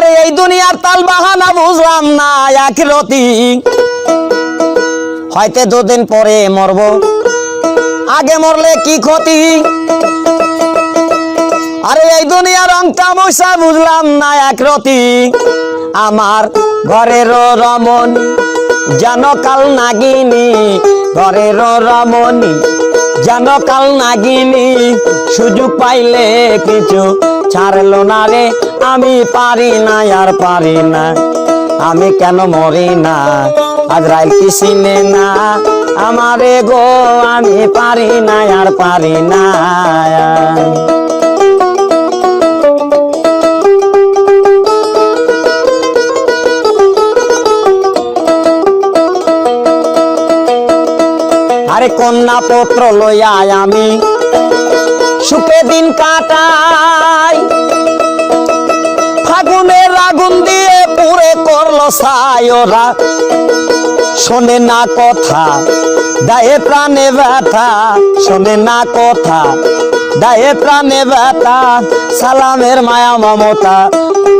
আরে, এই দুনিয়ার তাল বাহানা বুঝলাম না একরতি হয়তো দুদিন পরে মরব। আগে মরলে কি ক্ষতি? আরে, এই দুনিয়ার রং তামসা বুঝলাম না একরতি আমার ঘরের রমন যেন কাল নাগিনী। ঘরের রমণী, যেন কাল নাগিনী। সুযোগ পাইলে কিছু ছাড়লো না রে আমি পারি না, আর পারি না। আমি কেন মরি না? আজরাইল কি চিনে না? আমারে গো আমি পারি না, আর পারি না। আরে কন্যা পত্র লইয়া আমি, সুখে দিন কাটাই। করল সায়রা শোনে না কথা, দায়ে প্রাণে ব্যথা, শোনে না কথা, দায়ে প্রাণে ব্যথা, সালামের মায়া মমতা,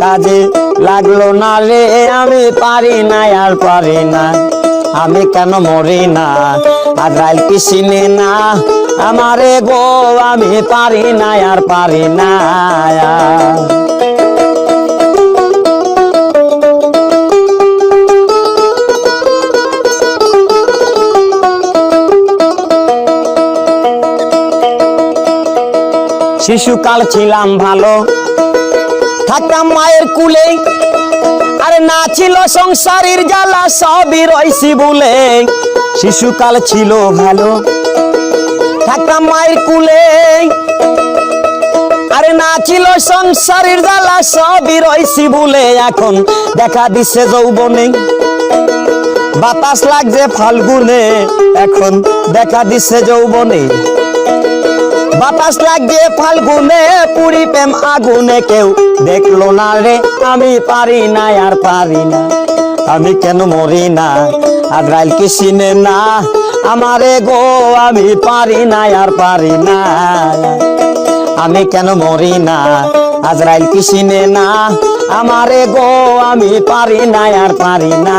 কাজে লাগল না রে, আমি পারি না আর পারি না, আমি কেন মরি না আজরাইল কি চিনে না, আমারে গো আমি পারি না আর পারি না শিশুকাল ছিলাম ভালো। থাকতাম মায়ের কুলে, আরে না ছিল সংসারের জ্বালা, সবই রইছি বলে। শিশুকাল ছিল ভালো। থাকতাম মায়ের কুলে, আরে না ছিল সংসারের জ্বালা, সবই রইছি বলে। এখন দেখা দিচ্ছে যৌবনে, বাতাস লাগছে ফাল্গুনে। এখন দেখা দিচ্ছে যৌবনে। বাতাস লাগিয়ে ফাল্গুনে পুরি প্রেম আগুনে কেউ দেখল না রে। আমি পারি না, আর পারি না। আমি কেন মরি না? আজরাইল কি চিনে না? আমারে গো আমি পারি না, আর পারি না। আমি কেন মরি না? আজরাইল কি চিনে না? আমারে গো আমি পারি না, আর পারি না।